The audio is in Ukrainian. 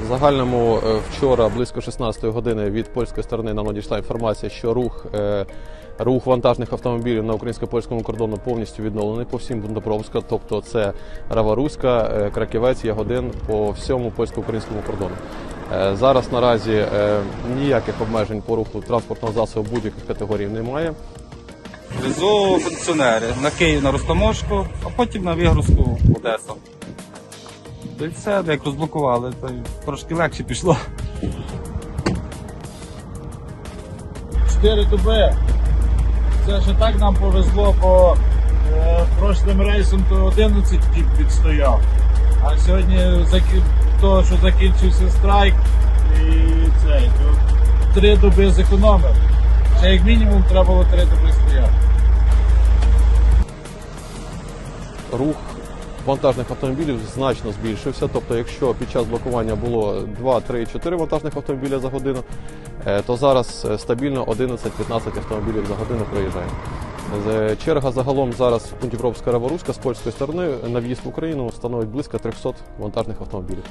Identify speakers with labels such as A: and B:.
A: В загальному е, вчора близько 16 години від польської сторони нам надійшла інформація, що рух, е, рух вантажних автомобілів на українсько-польському кордону повністю відновлений по всім Дніпровська, тобто це Раваруська, е, Краківець, Ягодин по всьому польсько-українському кордону. Зараз наразі ніяких обмежень по руху транспортного засобу будь-яких категорій немає.
B: Везу функціонери на Київ на Ростомошку, а потім на вигрузку Одесу. Та й все, як розблокували, то й трошки легше пішло.
C: Чотири доби. Це ще так нам повезло, бо е, прошлим рейсом то 11 діб відстояв. А сьогодні то, що закінчився страйк, і цей, то три доби зекономив. Ще як мінімум треба було три доби стояти.
A: рух вантажних автомобілів значно збільшився. Тобто, якщо під час блокування було 2, 3, 4 вантажних автомобіля за годину, е, то зараз е, стабільно 11-15 автомобілів за годину проїжджає. Черга загалом зараз в Дніпровська Раворуська з польської сторони на в'їзд в Україну становить близько 300 вантажних автомобілів.